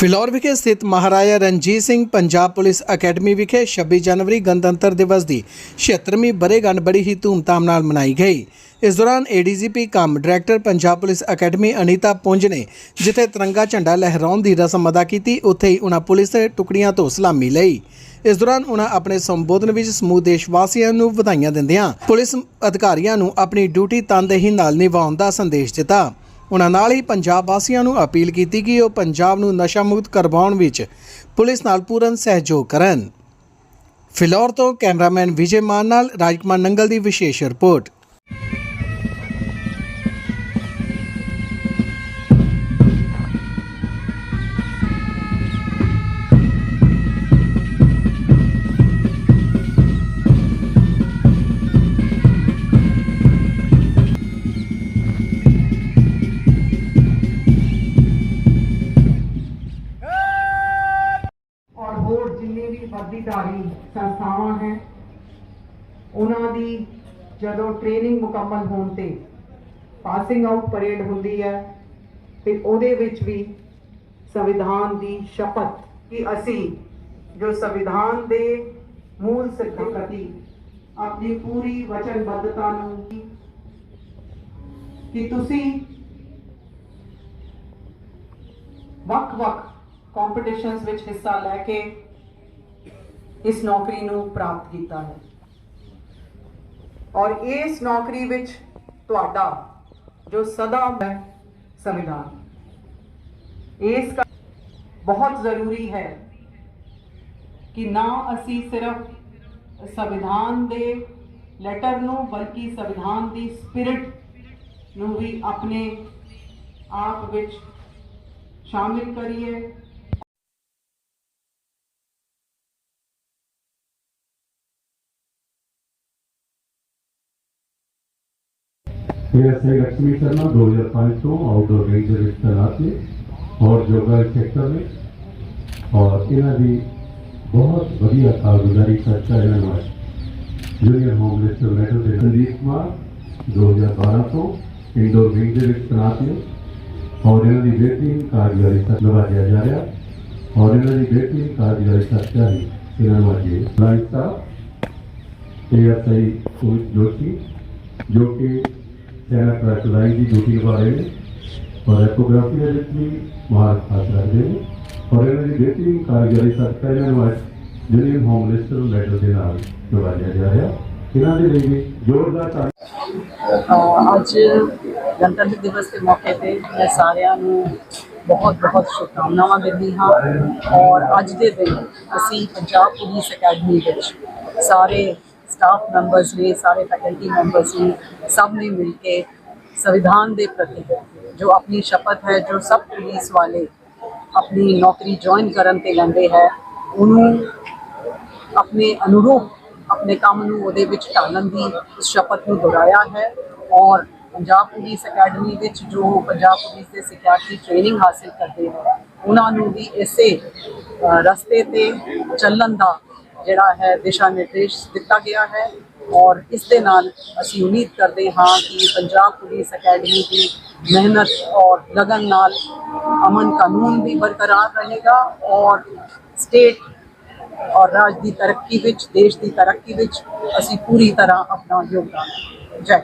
ਫਿਲੌਰ ਵਿਖੇ ਸਥਿਤ Maharaja Ranjit Singh Punjab police academy ਵਿਖੇ 26 ਜਨਵਰੀ ਗਣਤੰਤਰ ਦਿਵਸ ਦੀ 76ਵੀਂ ਬਰੇਗੰਢ ਬੜੀ ਹੀ ਧੂਮਧਾਮ ਨਾਲ ਮਨਾਈ ਗਈ। ਇਸ ਦੌਰਾਨ ADGP cum director Punjab police academy Anita Punj ਨੇ ਜਿੱਥੇ ਤਿਰੰਗਾ ਝੰਡਾ ਲਹਿਰਾਉਣ ਦੀ ਰਸਮ ਅਦਾ ਕੀਤੀ, ਉੱਥੇ ਹੀ ਉਹਨਾਂ ਪੁਲਿਸ ਟੁਕੜੀਆਂ ਤੋਂ ਸਲਾਮੀ ਲਈ। ਇਸ ਦੌਰਾਨ ਉਹਨਾਂ ਆਪਣੇ ਸੰਬੋਧਨ ਵਿੱਚ ਸਮੂਹ ਦੇਸ਼ ਵਾਸੀਆਂ ਨੂੰ ਵਧਾਈਆਂ ਦਿੰਦਿਆਂ ਪੁਲਿਸ ਅਧਿਕਾਰੀਆਂ ਨੂੰ ਆਪਣੀ ਡਿਊਟੀ ਤਨਦੇਹੀ ਨਾਲ ਨਿਭਾਉਣ ਦਾ ਸੰਦੇਸ਼ ਦਿੱਤਾ। ਉਹਨਾਂ ਨਾਲ ਹੀ ਪੰਜਾਬ ਵਾਸੀਆਂ ਨੂੰ ਅਪੀਲ ਕੀਤੀ ਕਿ ਉਹ ਪੰਜਾਬ ਨੂੰ ਨਸ਼ਾ ਮੁਕਤ ਕਰਵਾਉਣ ਵਿੱਚ ਪੁਲਿਸ ਨਾਲ ਪੂਰਨ ਸਹਿਯੋਗ ਕਰਨ। ਫਿਲੌਰ ਤੋਂ ਕੈਮਰਾਮੈਨ ਵਿਜੇ ਮਾਨ ਨਾਲ ਰਾਜਕੁਮਾਰ ਨੰਗਲ ਦੀ ਵਿਸ਼ੇਸ਼ ਰਿਪੋਰਟ। ਸੰਸਥਾਵਾਂ ਹੈ। ਉਹਨਾਂ ਦੀ ਜਦੋਂ ਟ੍ਰੇਨਿੰਗ ਮੁਕੰਮਲ ਹੋਣ ਤੇ ਪਾਸਿੰਗ ਆਊਟ ਪਰੇਡ ਹੁੰਦੀ ਹੈ ਤੇ ਉਹਦੇ ਵਿੱਚ ਵੀ ਸੰਵਿਧਾਨ ਦੀ ਸ਼ਪਥ ਕਿ ਅਸੀਂ ਜੋ ਸੰਵਿਧਾਨ ਦੇ ਮੂਲ ਸਿੱਧਾਂ ਪ੍ਰਤੀ ਆਪਣੀ ਪੂਰੀ ਵਚਨਬੱਧਤਾ ਨੂੰ ਕਿ ਤੁਸੀਂ ਵੱਖ-ਵੱਖ ਕੰਪੀਟੀਸ਼ਨਸ ਵਿੱਚ ਹਿੱਸਾ ਲੈ ਕੇ ਇਸ ਨੌਕਰੀ ਨੂੰ ਪ੍ਰਾਪਤ ਕੀਤਾ ਹੈ। ਔਰ ਇਸ ਨੌਕਰੀ ਵਿੱਚ ਤੁਹਾਡਾ ਜੋ ਸਦਾ ਹੈ, ਸੰਵਿਧਾਨ। ਇਸ ਦਾ ਬਹੁਤ ਜ਼ਰੂਰੀ ਹੈ ਕਿ ਨਾ ਅਸੀਂ ਸਿਰਫ ਸੰਵਿਧਾਨ ਦੇ ਲੈਟਰ ਨੂੰ, ਬਲਕਿ ਸੰਵਿਧਾਨ ਦੀ ਸਪਿਰਿਟ ਨੂੰ ਵੀ ਆਪਣੇ ਆਪ ਵਿੱਚ ਸ਼ਾਮਿਲ ਕਰੀਏ। एएसआई लक्ष्मी शर्मा, दो हज़ार पाँच को आउटडोर रेंजर तैनात से, और जोगल सेक्टर में, और इन्हें भी बहुत बढ़िया कारगुजारी करता है। Junior home minister madam Sandeep Kumar, दो हज़ार बारह को इंडोर रेंजर तैनात से, और इन्हें बेहतरीन कारगुजारी नवाजा जा रहा और इन्हें बेहतरीन कारगुजारी जारी इन्हें लाइफ साहब एएसआई जोशी जो कि ਨੂੰ ਅੱਜ ਦੀ ਡਿਊਟੀ ਨਿਭਾ ਰਹੇ ਨੇ ਔਰ ਐਕੋਗ੍ਰਾਫੀ ਦੇ ਵਿੱਚ ਵੀ ਮਹਾਰਤ ਹਾਸਲ ਕਰਦੇ ਨੇ ਔਰ ਇਹਨਾਂ ਦੀ ਬਿਹਤਰੀਨ ਕਾਰਗੁਜ਼ਾਰੀ ਸਦਕਾ ਇਹਨਾਂ ਨੂੰ ਅੱਜ ਜੂਨੀਅਰ ਮੈਡਲ ਦੇ ਨਾਲ ਨਵਾਜਿਆ ਜਾ ਰਿਹਾ। ਇਹਨਾਂ ਦੇ ਲਈ ਵੀ ਜ਼ੋਰਦਾਰ ਤਾੜੀਆਂ ਅੱਜ ਗਣਤੰਤਰ ਦਿਵਸ ਦੇ ਮੌਕੇ ਤੇ ਮੈਂ ਸਾਰਿਆਂ ਨੂੰ ਬਹੁਤ ਬਹੁਤ ਸ਼ੁਭਕਾਮਨਾਵਾਂ ਦਿੰਦੀ ਹਾਂ ਔਰ ਅੱਜ ਦੇ ਦਿਨ ਅਸੀਂ ਪੰਜਾਬ ਪੁਲਿਸ ਅਕੈਡਮੀ ਵਿੱਚ ਸਾਰੇ ਸਟਾਫ ਮੈਂਬਰਸ ਨੇ, ਸਾਰੇ ਫੈਕਲਟੀ ਮੈਂਬਰਸ ਨੇ, ਸਭ ਨੇ ਮਿਲ ਕੇ ਸੰਵਿਧਾਨ ਦੇ ਪ੍ਰਤੀ ਜੋ ਆਪਣੀ ਸ਼ਪਥ ਹੈ, ਜੋ ਸਭ ਪੁਲਿਸ ਵਾਲੇ ਆਪਣੀ ਨੌਕਰੀ ਜੁਆਇਨ ਕਰਨ ਤੇ ਲੈਂਦੇ ਹੈ, ਉਹਨੂੰ ਆਪਣੇ ਅਨੁਰੂਪ ਆਪਣੇ ਕੰਮ ਨੂੰ ਉਹਦੇ ਵਿੱਚ ਢਾਲਣ ਦੀ ਇਸ ਸ਼ਪਥ ਨੂੰ ਦੁਹਰਾਇਆ ਹੈ ਔਰ ਪੰਜਾਬ ਪੁਲਿਸ ਅਕੈਡਮੀ ਵਿੱਚ ਜੋ ਪੰਜਾਬ ਪੁਲਿਸ ਦੇ ਸਿਖਿਆਰਥੀ ਟ੍ਰੇਨਿੰਗ ਹਾਸਲ ਕਰਦੇ ਹਨ ਉਹਨਾਂ ਨੂੰ ਵੀ ਇਸੇ ਰਸਤੇ ਤੇ ਚੱਲਣ ਦਾ ਜਿਹੜਾ ਹੈ ਦਿਸ਼ਾ ਨਿਰਦੇਸ਼ ਦਿੱਤਾ ਗਿਆ ਹੈ ਔਰ ਇਸ ਦੇ ਨਾਲ ਅਸੀਂ ਉਮੀਦ ਕਰਦੇ ਹਾਂ ਕਿ ਪੰਜਾਬ ਪੁਲਿਸ ਅਕੈਡਮੀ ਦੀ ਮਿਹਨਤ ਔਰ ਲਗਨ ਨਾਲ ਅਮਨ ਕਾਨੂੰਨ ਵੀ ਬਰਕਰਾਰ ਰਹੇਗਾ ਔਰ ਸਟੇਟ ਔਰ ਰਾਜ ਦੀ ਤਰੱਕੀ ਵਿੱਚ, ਦੇਸ਼ ਦੀ ਤਰੱਕੀ ਵਿੱਚ ਅਸੀਂ ਪੂਰੀ ਤਰ੍ਹਾਂ ਆਪਣਾ ਯੋਗਦਾਨ ਜੈ